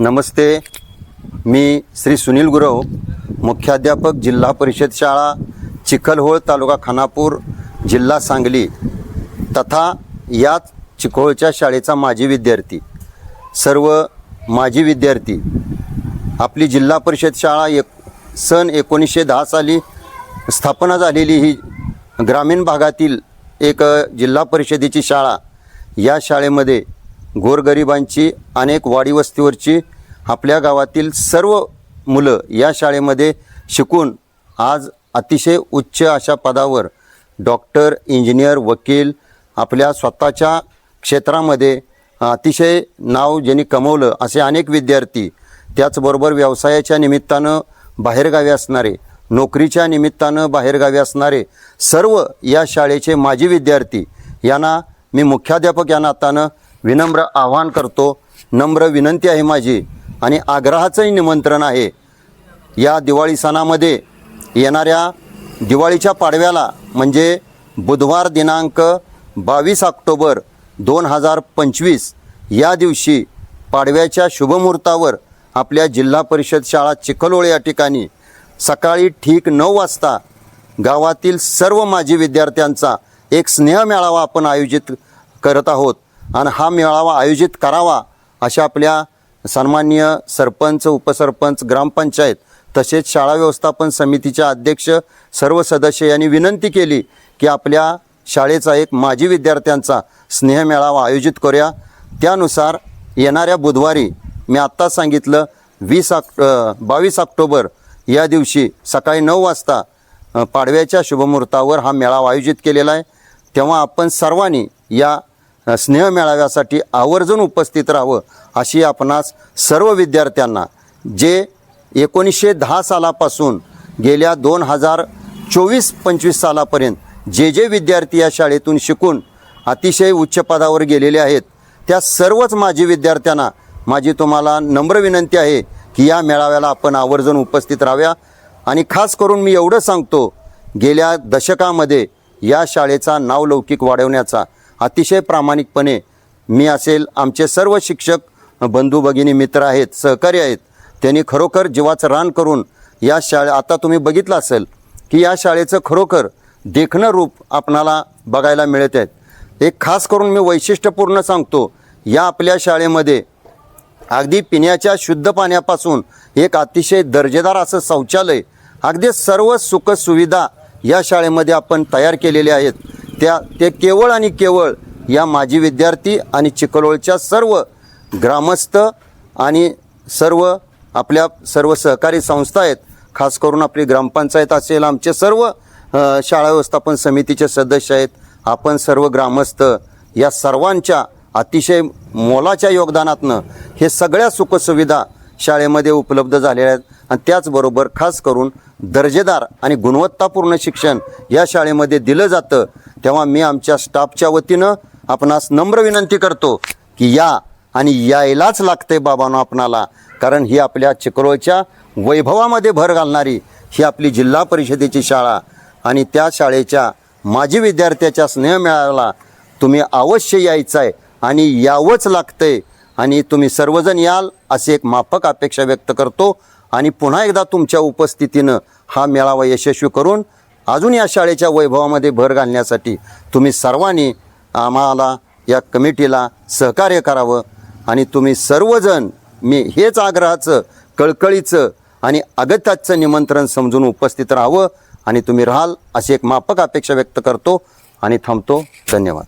नमस्ते. मी श्री सुनील गुरव मुख्याध्यापक जिल्हा परिषद शाळा चिखलहोळ तालुका खानापूर जिल्हा सांगली तथा याच चिखोळच्या शाळेचा माजी विद्यार्थी. सर्व माजी विद्यार्थी आपली जिल्हा परिषद शाळा एक सन एकोणीसशे दहा साली स्थापना झालेली ही ग्रामीण भागातील एक जिल्हा परिषदेची शाळा या शाळेमध्ये गोरगरिबांची अनेक वाडीवस्तीवरची आपल्या गावातील सर्व मुलं या शाळेमध्ये शिकून आज अतिशय उच्च अशा पदावर डॉक्टर इंजिनियर वकील आपल्या स्वतःच्या क्षेत्रामध्ये अतिशय नाव ज्यांनी कमवलं असे अनेक विद्यार्थी त्याचबरोबर व्यवसायाच्या निमित्तानं बाहेरगावी असणारे नोकरीच्या निमित्तानं बाहेरगावी असणारे सर्व या शाळेचे माजी विद्यार्थी यांना मी मुख्याध्यापक या नातानं विनम्र आवाहन करतो. नम्र विनंती आहे माझी आणि आग्रहाचंही निमंत्रण आहे. या दिवाळी सणामध्ये येणाऱ्या दिवाळीच्या पाडव्याला म्हणजे बुधवार दिनांक बावीस ऑक्टोबर दोन हजार पंचवीस या दिवशी पाडव्याच्या शुभमुहूर्तावर आपल्या जिल्हा परिषद शाळा चिखलोळे या ठिकाणी सकाळी ठीक नऊ वाजता गावातील सर्व माजी विद्यार्थ्यांचा एक स्नेह मेळावा आपण आयोजित करत आहोत. आणि हा मेळावा आयोजित करावा अशा आपल्या सन्माननीय सरपंच उपसरपंच ग्रामपंचायत तसेच शाळा व्यवस्थापन समितीच्या अध्यक्ष सर्व सदस्य यांनी विनंती केली की आपल्या शाळेचा एक माजी विद्यार्थ्यांचा स्नेह मेळावा आयोजित करूया. त्यानुसार येणाऱ्या बुधवारी मी आत्ता सांगितलं वीस ऑक्ट बावीस ऑक्टोबर या दिवशी सकाळी नऊ वाजता पाडव्याच्या शुभमुहूर्तावर हा मेळावा आयोजित केलेला आहे. तेव्हा आपण सर्वांनी या स्नेह मेळाव्यासाठी आवर्जून उपस्थित राहावं अशी आपणास सर्व विद्यार्थ्यांना जे एकोणीसशे दहा सालापासून गेल्या दोन हजार चोवीस पंचवीस सालापर्यंत जे जे विद्यार्थी या शाळेतून शिकून अतिशय उच्च पदावर गेलेले आहेत त्या सर्वच माजी विद्यार्थ्यांना माझी तुम्हाला नम्र विनंती आहे की या मेळाव्याला आपण आवर्जून उपस्थित राहाव्या. आणि खास करून मी एवढं सांगतो गेल्या दशकामध्ये या शाळेचा नावलौकिक वाढवण्याचा अतिशय प्रामाणिकपणे मी असेल आमचे सर्व शिक्षक बंधू भगिनी मित्र आहेत सहकारी आहेत त्यांनी खरोखर जीवाचं रान करून या शाळे आता तुम्ही बघितलं असेल की या शाळेचं खरोखर देखणं रूप आपणाला बघायला मिळत आहेत एक खास करून मी वैशिष्ट्यपूर्ण सांगतो या आपल्या शाळेमध्ये अगदी पिण्याच्या शुद्ध पाण्यापासून एक अतिशय दर्जेदार असं शौचालय अगदी सर्व सुखसुविधा या शाळेमध्ये आपण तयार केलेल्या आहेत. त्या ते केवळ आणि केवळ या माजी विद्यार्थी आणि चिखलोळच्या सर्व ग्रामस्थ आणि सर्व आपल्या सर्व सहकारी संस्था आहेत. खास करून आपली ग्रामपंचायत असेल आमचे सर्व शाळा व्यवस्थापन समितीचे सदस्य आहेत. आपण सर्व ग्रामस्थ या सर्वांच्या अतिशय मोलाच्या योगदानातनं हे सगळ्या सुखसुविधा शाळेमध्ये उपलब्ध झालेल्या आहेत. आणि त्याचबरोबर खास करून दर्जेदार आणि गुणवत्तापूर्ण शिक्षण या शाळेमध्ये दिलं जातं. तेव्हा मी आमच्या स्टाफच्या वतीनं आपणास नम्र विनंती करतो की या आणि यायलाच लागते बाबांनो आपणाला कारण ही आपल्या चिकरोळच्या वैभवामध्ये भर घालणारी ही आपली जिल्हा परिषदेची शाळा आणि त्या शाळेच्या माजी विद्यार्थ्याच्या स्नेह मेळाव्याला तुम्ही अवश्य यायचं आहे आणि यावंच लागतंय आणि तुम्ही सर्वजण याल अशी एक माफक अपेक्षा व्यक्त करतो. आणि पुन्हा एकदा तुमच्या उपस्थितीनं हा मेळावा यशस्वी करून अजून या शाळेच्या वैभवामध्ये भर घालण्यासाठी तुम्ही सर्वांनी आम्हाला या कमिटीला सहकार्य करावं आणि तुम्ही सर्वजण मी हेच आग्रहाचं कळकळीचं आणि अगत्याचं निमंत्रण समजून उपस्थित राहावं आणि तुम्ही राहाल अशी एक मापक अपेक्षा व्यक्त करतो आणि थांबतो. धन्यवाद.